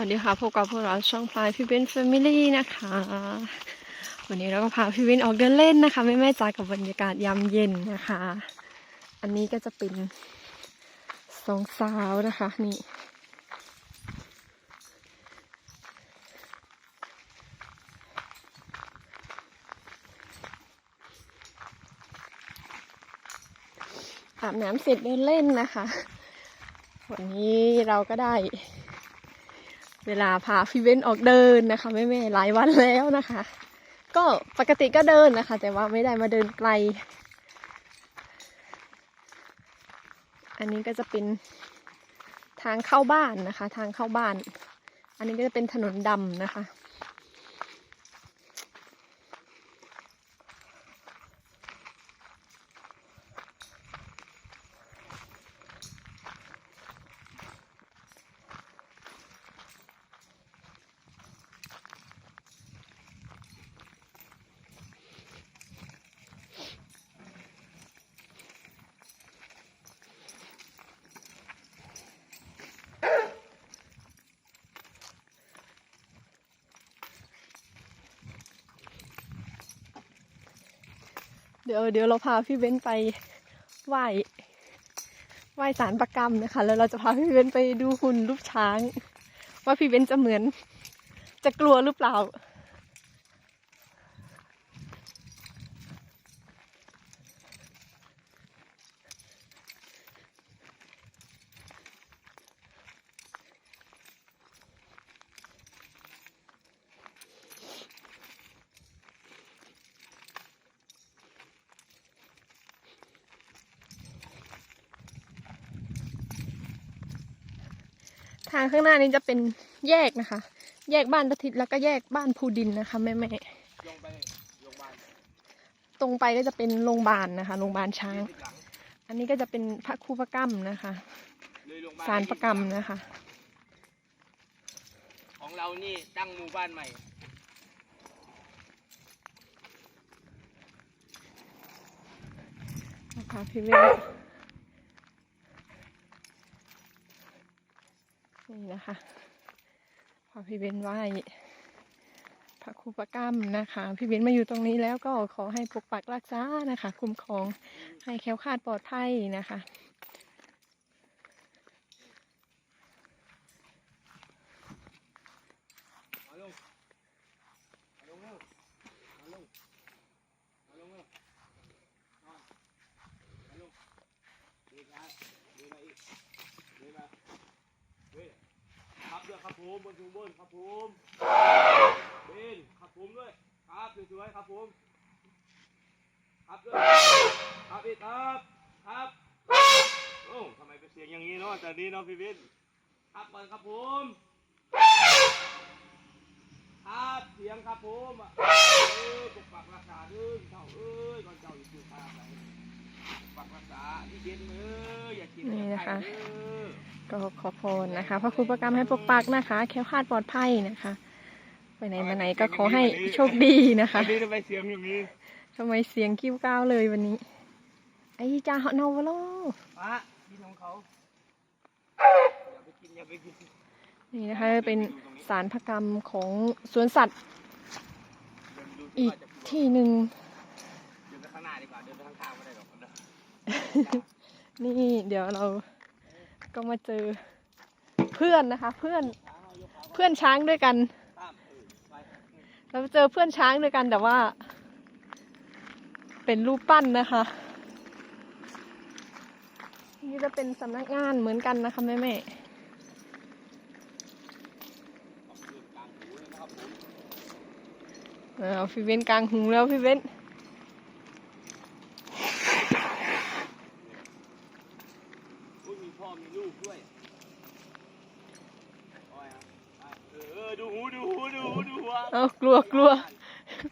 วัสดีค่ะพบกับพวกเราช่องพลายพี่เบนแฟมิลี่นะคะ วันนี้เราก็พาพี่เบนออกเดินเล่นนะคะแม่แม่จากับบรรยากาศยามเย็นนะคะ อันนี้ก็จะเป็นสองสาวนะคะนี่อาบน้ำเสร็จเดินเล่นนะคะ วันนี้เราก็ได้ เวลาพาพี่เว้นออกเดินนะคะแม่แม่ๆหลายวันแล้วนะคะ ก็ปกติก็เดินนะคะ แต่ว่าไม่ได้มาเดินไกล อันนี้ก็จะเป็นทางเข้าบ้านนะคะ ทางเข้าบ้าน อันนี้ก็จะเป็นถนนดำนะคะ เดี๋ยวเดี๋ยวเราพาพี่เบ้นไปไหว้ไหว้สารประกรรมนะคะ แล้วเราจะพาพี่เบ้นไปดูหุ่นรูปช้าง ว่าพี่เบ้นจะเหมือน จะกลัวหรือเปล่า ทางข้างหน้านี้จะเป็นแยกนะคะ แยกบ้านตะทิดแล้วก็แยกบ้านภูดินนะคะแม่แม่ลงไปโรงพยาบาลๆตรงไปก็จะเป็นโรงพยาบาลนะคะโรงพยาบาลช้างยี่สิบหลังอันนี้ก็จะเป็นพระครูประกรรมนะคะเลยโรงพยาบาลสารประกรรมนะคะ ของเรานี่ตั้งหมู่บ้านใหม่นะคะพี่เว้ นี่นะคะพอพี่เวนไหว้พระครูประกรรมนะคะ พี่เวนมาอยู่ตรงนี้แล้วก็ขอให้ปกปักรักษานะคะ คุ้มครองให้แคล้วคลาดปลอดภัยนะคะ มาลง มาลงเร็วมาลง มาลงเร็วนอนมาลงเดินมาเดินมาอีกเดินมาเฮ้ยครับด้วยครับ ผมบนสูงบนครับผมเบนครับผมด้วยครับสวยๆครับผมครับด้วยครับอีกครับครับโอ้ทำไมเป็นเสียงอย่างนี้เนาะแต่นี้เนาะพี่วินครับก่อนครับผมครับเสียงครับผมอะเอ้ยปกปักรักษาเด้อเจ้าเอ้ยก่อนเจ้าอยู่ที่ทางไหน ปกปักรักษาที่เย็นเอ้ยอย่ากินนี่อย่านะคะไข่เด้อก็ขอพรนะคะพระครูประกรรมให้ปกปักนะคะ แคล้วคลาดปลอดภัยนะคะ ไปไหนมาไหนก็ขอให้โชคดีนะคะอันนี้ทำไมเสียงอย่างนี้ทำไมเสียงกิ้วก้าวเลยวันนี้ ไอ้จ้าเฮาเนาวะโลป้ากินของเขาอย่าไปกินอย่าไปกินนี่นะคะเป็นสารพระกรรมของสวนสัตว์เดินดูอีกว่าจะที่หนึ่ง นี่เดี๋ยวเราก็มาเจอเพื่อนนะคะ เพื่อนเพื่อนช้างด้วยกัน เราเจอเพื่อนช้างด้วยกันแต่ว่า เป็นรูปปั้นนะคะ นี่จะเป็นสำนักงานเหมือนกันนะคะแม่แม่ขอบคุณกลางหูเอาพี่เว้นกลางหูแล้วพี่เว้น อุ้ยมีพ่อมีลูกด้วยโอ้ยอะอะเออเออดูหูดูหูดูหูดูหัวเอากลัวกลัว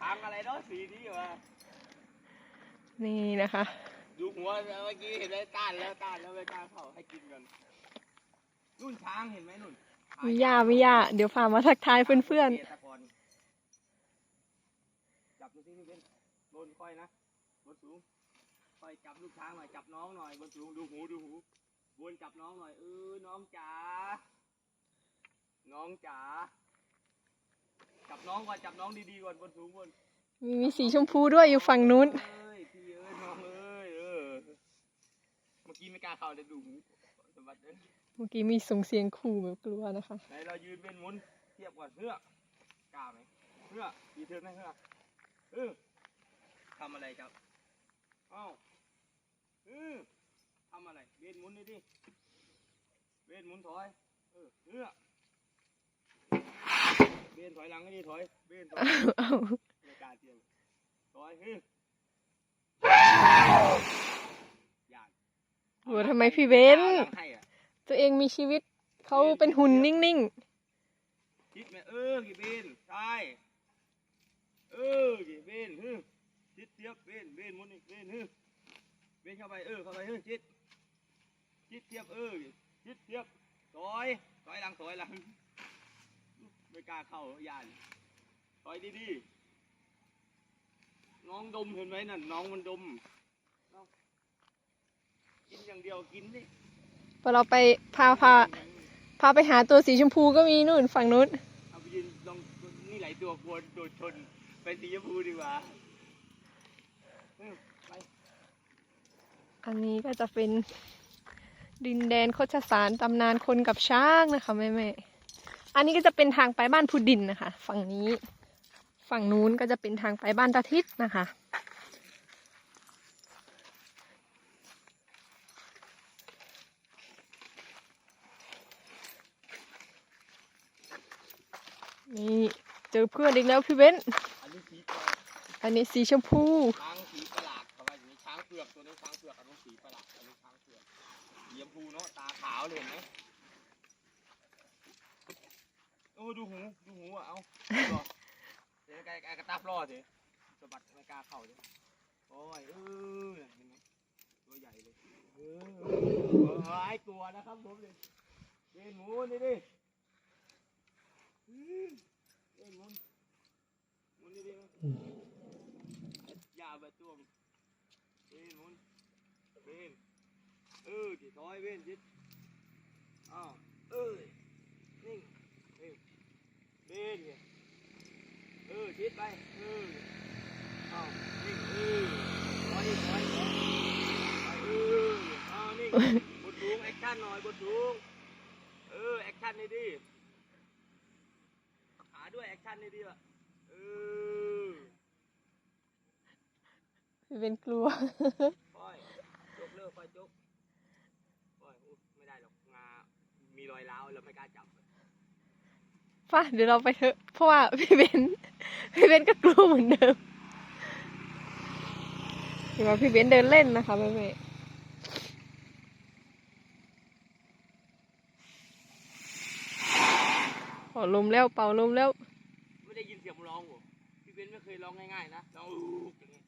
ทางอะไรเนาะสีนี้วะนี่นะคะ ดูหัวเมื่อกี้เห็นไหมต้านแล้วต้านแล้วไม่กล้าเข้าให้กินกันนุ่นช้างเห็นไหมนุ่นมีย่ามีย่าเดี๋ยวพามาทักทายเพื่อนกษตรกรจับดูสินี่เป็นบนค่อยนะบนสูงค่อยจับลูกช้างหน่อยจับน้องหน่อยบนสูงดูหูดูหู บนจับน้องหน่อยเออน้องจ๋าน้องจ๋าจับน้องก่อนจับน้องดีๆก่อนบนสูงบนมีมีสีชมพูด้วยอยู่ฝั่งนู้น เอ้ยพี่เอ้ยน้องเอ้ยเออเมื่อกี้ไม่กล้าเข้าเลยดูหูสมบัติเอ้ยเมื่อกี้มีส่งเสียงขู่แบบกลัวนะคะ ไหนเรายืนเป็นหมุนเทียบก่อนเฮือกกล้าไหมเฮือกดีเทิร์นไหมเฮือกเออทำอะไรครับเอ้าเออ ทำอะไร เบนหมุนนี่ดิ เบนหมุนถอย เออเฮือกเบนถอยหลังให้ดีถอย เบนถอยเอาไม่กล้าเทียบถอยเฮ้ยอยากโหทำไมพี่เบนหลังให้อะตัวเองมีชีวิตเขาเป็นหุ่นนิ่งคิดไหมเออกี่เบนใช่เออกี่เบนฮึคิดเทียบเบนเบนหมุนอีกเบนฮึเบนเข้าไปเออเข้าไปฮึคิด คิดเทียบเออคิดเทียบถอยถอยหลังถอยหลังไม่กล้าเข้ายานถอยดีๆน้องดมเห็นไหมนั่นน้องมันดมเอากินอย่างเดียวกินดิๆพอเราไปพาพาพาไปหาตัวสีชมพูก็มีนู่นฝั่งนู้นเอาไปยืนลองนี่หลายตัวกลัวโดนชนไปสีชมพูดีกว่าเออไปอันนี้ก็จะเป็น ดินแดนโคชสารตำนานคนกับช้างนะคะแม่แม่ๆอันนี้ก็จะเป็นทางไปบ้านพุดินนะคะ ฝั่งนี้ ฝั่งนู้นก็จะเป็นทางไปบ้านตาทิศนะคะ นี่เจอเพื่อนอีกแล้วพี่เบ้นอันนี้สีชมพูช้างสีประหลาดเขาว่าอย่างช้างเผือกตัวนี้ช้างเผือกอัน พูเนาะตาขาวเลยเห็นไหมโอ้ดูหูดูหูอะเอาเดี๋ยวไกลไกลกระตับรอดสิสะบัดไม่กล้าเข้าเลยโอ้ยเออเห็นไหมตัวใหญ่เลยเออเออเออไอ้กลัวนะครับผมเลยเดินหมูนี่ดิอืมเดินหมุนหมุนนี่ดิยาไปตัวมเบนหมุนเบน เออที่ถอยเบนจิตอ้าวเอ้ยนิ่งเอ้ยเบนเนี่ยเออชิดไปเอออ้าวนิ่งเออถอยถอยถอยเอออ้าวนิ่งบนสูงแอคชั่นหน่อยบนสูงเออแอคชั่นนี่ดิหาด้วยแอคชั่นนี่ดิวะเออเบ้นกลัว ปล่อยจกเลิกปล่อยจกปล่อยอุ๊ยไม่ได้หรอกงา มีรอยร้าวเราไม่กล้าจับป่ะเดี๋ยวเราไปเถอะ เพราะว่าพี่เบนพี่เบนก็กลัวเหมือนเดิมเห็นว่าพี่เบนเดินเล่นนะคะแม่แม่ขอลมแล้วเป่าลมแล้ว ไม่ได้ยินเสียงร้องหัวพี่เบนไม่เคยร้องง่ายๆนะร้องอูกอย่างนี้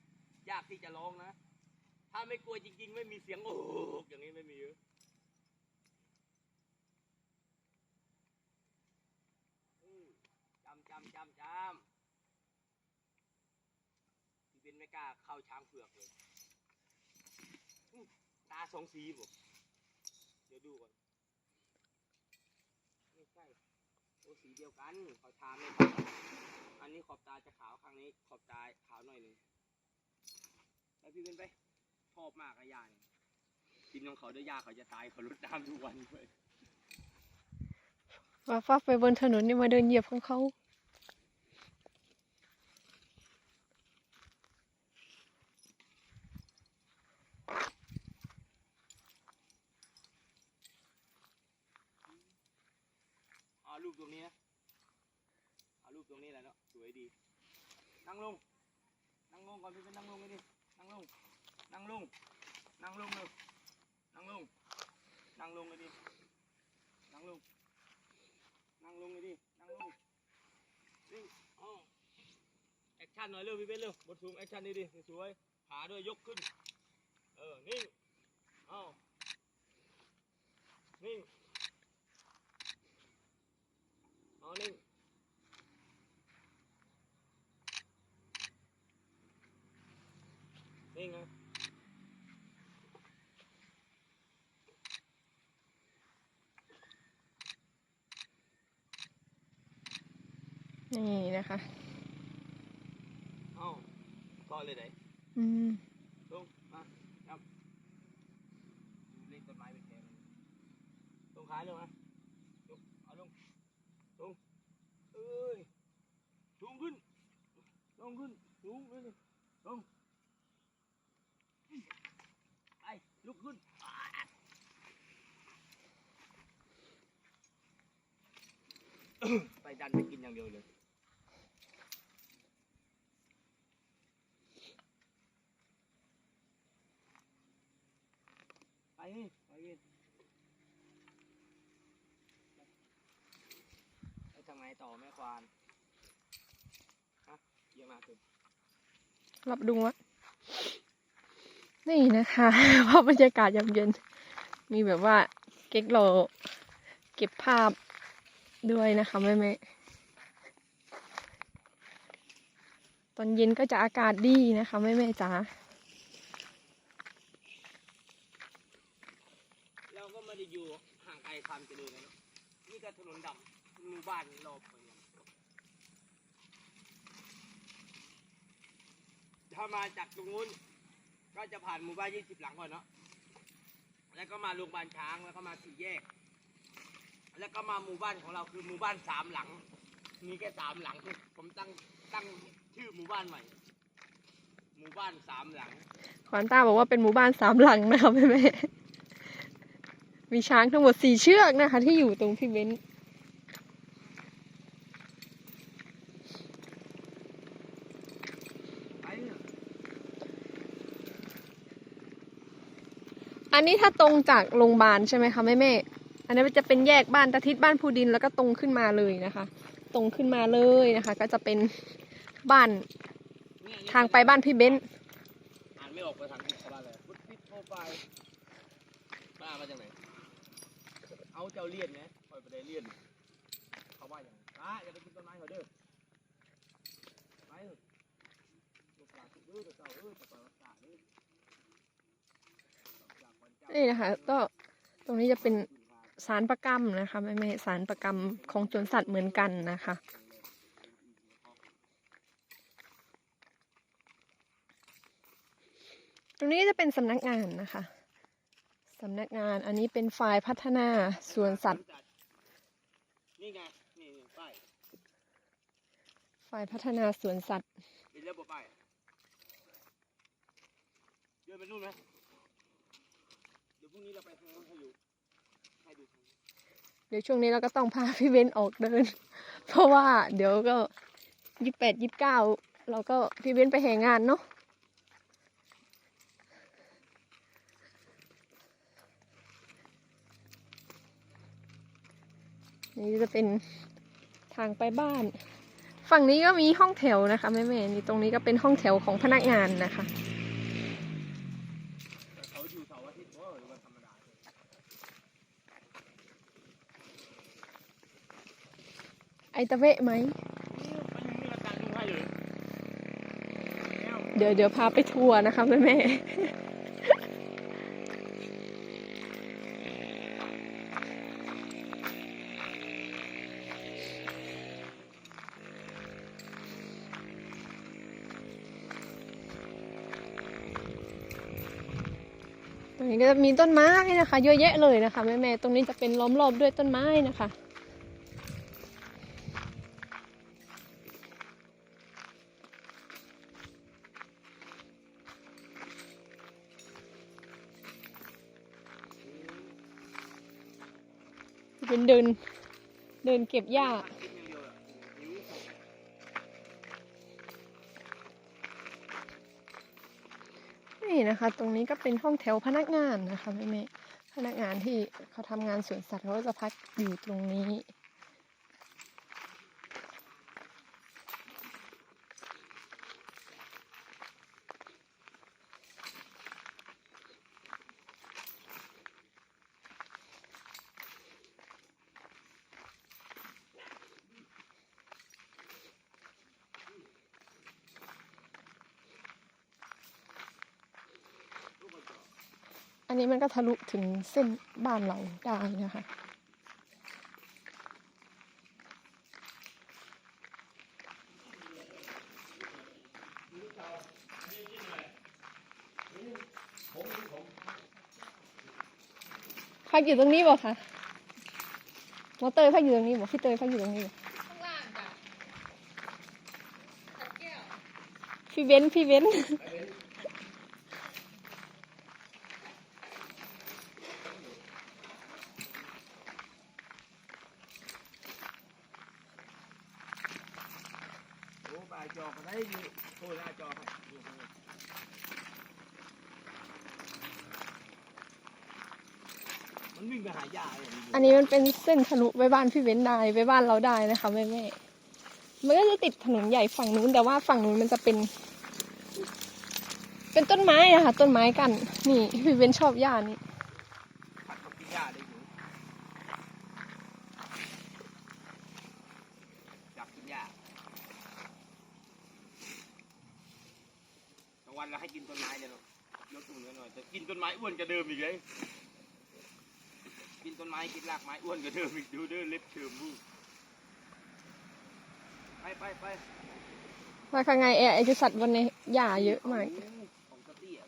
ยากที่จะร้องนะ ถ้าไม่กลัวจริงๆ ไม่มีเสียงโอ้อย่างนี้ไม่มีเยอะอืมจำจำจำจำพี่เบนไม่กล้าเข้าช้างเผือกเลยตาสองสีผมเดี๋ยวดูก่อน ไม่ใช่โอสีเดียวกันเขาทาไม่ขาวอันนี้ขอบตาจะขาวข้างนี้ ขอบตาขาวหน่อยหนึงไปพี่เป็นไปชอบมากอะยาเนี่ยกินของเขาด้วยยาเขาจะตายเขาลดน้ำทุกวันเลยว่าฟ้าไปบนถนนนี่มาเดินเหยียบของเขารูปตรงนี้นะเอารูปตรงนี้แหละเนาะ สวยดี นั่ง ลง นั่งลงก่อนพี่เป็นนั่งลงเลยดิ นั่งลง นั่งลง นั่งลงเลยนั่งลง นั่งลงเลยดิ นั่งลง นั่งลงเลยดิ นั่งลงนี่อ๋อแอคชั่นหน่อยเร็วพี่เบนเร็วบทสูงแอคชั่นนี่ดิสวยขาด้วยยกขึ้น เออนิ่งอ้าวนิ่งเอา นิ่งนิ่งนะนี่นะคะเอ้าต่อเลยไหนอืมลงมาครับเล่นต้นไม้เป็นแถวเลยลงขาลงนะลงเอาลงลงเอ้ยสูงขึ้นลงขึ้นสูงขึ้นลงไปลุกขึ้น ไปดันไปกินอย่างเดียวเลย ไปนี่ไปนี่ไปทางไหนต่อแม่ควานฮะเยี่ยมากเลยรับดูวะนี่นะคะภาพบรรยากาศยามเย็น มีแบบว่าเก๊กโลเก็บภาพ ด้วยนะคะแม่แม่ตอนเย็นก็จะอากาศดีนะคะแม่แม่จ๋าเราก็ไม่ได้อยู่ห่างไกลความเจริญนะเนอะนี่ก็ถนนดำหมู่บ้านรอบไปถ้ามาจากตรงนู้นก็จะผ่านหมู่บ้านยี่สิบหลังก่อนเนาะแล้วก็มาโรงพยาบาลช้างแล้วก็มาสี่แยก แล้วก็มาหมู่บ้านของเราคือหมู่บ้านสามหลัง มีแค่สามหลังผมตั้งตั้งชื่อหมู่บ้านใหม่ หมู่บ้านสามหลัง ขวัญตาบอกว่าเป็นหมู่บ้านสามหลังนะคะแม่แม่มีช้างทั้งหมดสี่เชือกนะคะ ที่อยู่ตรงพี่เบ้นอันนี้ถ้าตรงจากโรงพยาบาลใช่ไหมคะแม่แม่ อันนี้จะเป็นแยกบ้านตาทิศบ้านภูดินแล้วก็ตรงขึ้นมาเลยนะคะ ตรงขึ้นมาเลยนะคะ ก็จะเป็นบ้านทางไปบ้านพี่เบ้นอ่านไม่ออกภาษาอังกฤษเขาว่าอะไรพุทธิโปรไฟล์ป้ามาจากไหนเอาเจ้าเลียนนะคอยไปได้เลียนเขาว่าอย่างไรป้อย่าไปกินต้นไม้เขาเด้อไปเถอะลูกหลานทุกเด้อเจ้าเอ้ยจะปล่อยรักษาเด้อจากวันเจ้านี่นะคะก็ตรงนี้จะเป็น สารประกรรมนะคะแม่แม่สารประกรรมของสวนสัตว์เหมือนกันนะคะ ตรงนี้จะเป็นสำนักงานนะคะสำนักงานอันนี้เป็นฝ่ายพัฒนาสวนสัตว์นี่ไงนี่นี่ป้ายฝ่ายพัฒนาสวนสัตว์เป็นเรื่องป้ายเดินไปนู่นไหมเดี๋ยวพรุ่งนี้เราไปทางนู้นให้ดูให้ดูทางนี้เดี๋ยวช่วงนี้เราก็ต้องพาพี่เบนออกเดิน เพราะว่าเดี๋ยวก็ยี่สิบแปดยี่สิบเก้าเราก็พี่เบนไปแห่งานเนาะนี่จะเป็นทางไปบ้าน ฝั่งนี้ก็มีห้องแถวนะคะแม่แม่นี่ตรงนี้ก็เป็นห้องแถวของพนักงานนะคะ แต่เขาอยู่เสาร์อาทิตย์ว่าหรือวันธรรมดาเลย ไอตะเวะไหม เดี๋ยวเดี๋ยวพาไปทัวร์นะคะแม่แม่ตรงนี้ก็จะมีต้นไม้นะคะ เยอะแยะเลยนะคะแม่แม่ตรงนี้จะเป็นล้อมรอบด้วยต้นไม้นะคะ เดิน เดินเก็บหญ้านี่นะคะ ตรงนี้ก็เป็นห้องแถวพนักงานนะคะแม่แม่พนักงานที่เขาทำงานสวนสัตว์เขาจะพักอยู่ตรงนี้ นนี้มันก็ทะลุถึงเส้นบ้านเราได้นะคะ พักอยู่ตรงนี้บ่คะหมอเตยพักอยู่ตรงนี้บ่พี่เตยพักอยู่ตรงนี้พี่เบ้นพี่เบ้น อันนี้มันเป็นเส้นทะลุไปบ้านพี่เบนได้ไปบ้านเราได้นะคะแม่แม่มันก็จะติดถนนใหญ่ฝั่งนู้นแต่ว่าฝั่งนู้นมันจะเป็น เป็นต้นไม้อะค่ะต้นไม้กัน นี่พี่เบนชอบหญ้านี่ยจับกินยากลางวันเราให้กินต้นไม้เลยเนาลดตุ่นกันหน่อยแต่กินต้นไม้อ้วนกว่าเดิมอีกเลย กินต้นไม้กินรากไม้อ้วนกว่าเดิมอีกดูเด้อเล็บเชิมดูไปไปไปว่าข้างในแอร์ไอจะสัตว์วันในหญ้าเยอะมากของกระเตี้ย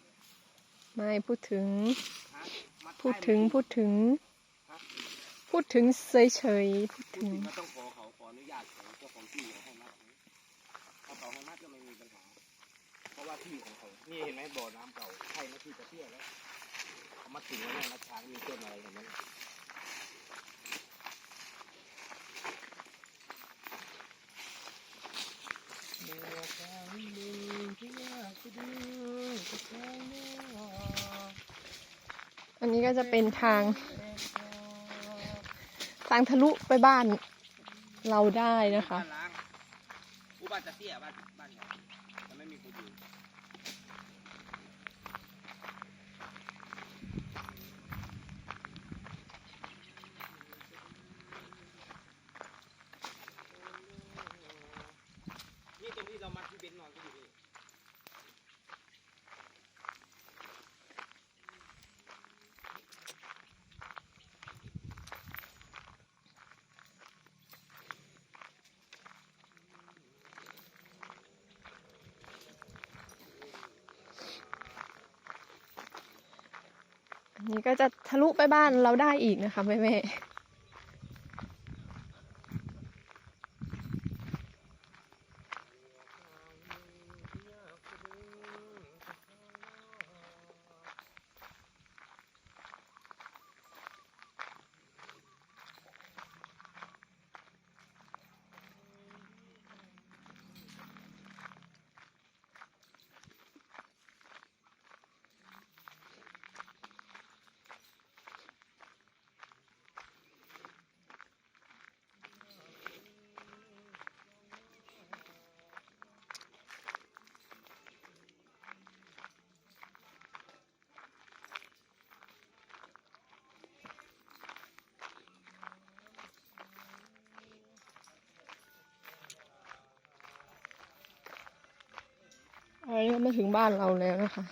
ไม่พูดถึง ฮะมัพูดถึงพูดถึง พูดถึงเฉยเฉยๆพูดพูดถึงถึงก็ต้องขอเขาขออนุญาตของเจ้าของที่เขาให้มัดถ้าเขาให้มัดก็ไม่มีปัญหา เพราะว่าที่ของเขานี่เห็นไหมบ่อน้ำเก่าใช่นะที่กระเตี้ยแล้วเขา มาถึงแล้วเนี่ยนัดช้างมีต้นอะไรเห็นไหมเมื่อครั้งหนึ่งที่ยากจะดูกับใครเนาะอันนี้ก็จะเป็นทาง ทางทะลุไปบ้านเราได้นะคะบ้านล้างอุบ้านจะเตี้ยบ้านบ้านเขาแต่ไม่มีคนอยู่นี่ตรงที่เรามัดที่เบนซ์นอนก็อยู่นี่ อั นี่ก็จะทะลุไปบ้านเราได้อีกนะคะแม่แม่ อนนี้ก็มาถึงบ้านเราแล้วนะคะ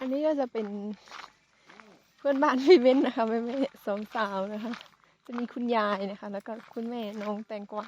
อันนี้ก็จะเป็น เพื่อนบ้านพี่เบ้นนะคะแม่แม่สองสาวนะคะ จะมีคุณยายนะคะ แล้วก็คุณแม่น้องแตงกวา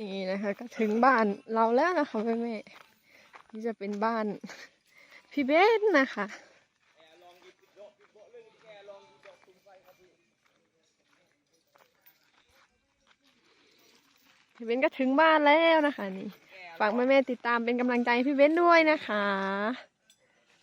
นี่นะคะก็ถึงบ้านเราแล้วนะคะแม่แม่นี่จะเป็นบ้านพี่เบ้นนะคะพี่เบ้นก็ถึงบ้านแล้วนะคะนี่ฝากแม่ๆติดตามเป็นกำลังใจพี่เบ้นด้วยนะคะ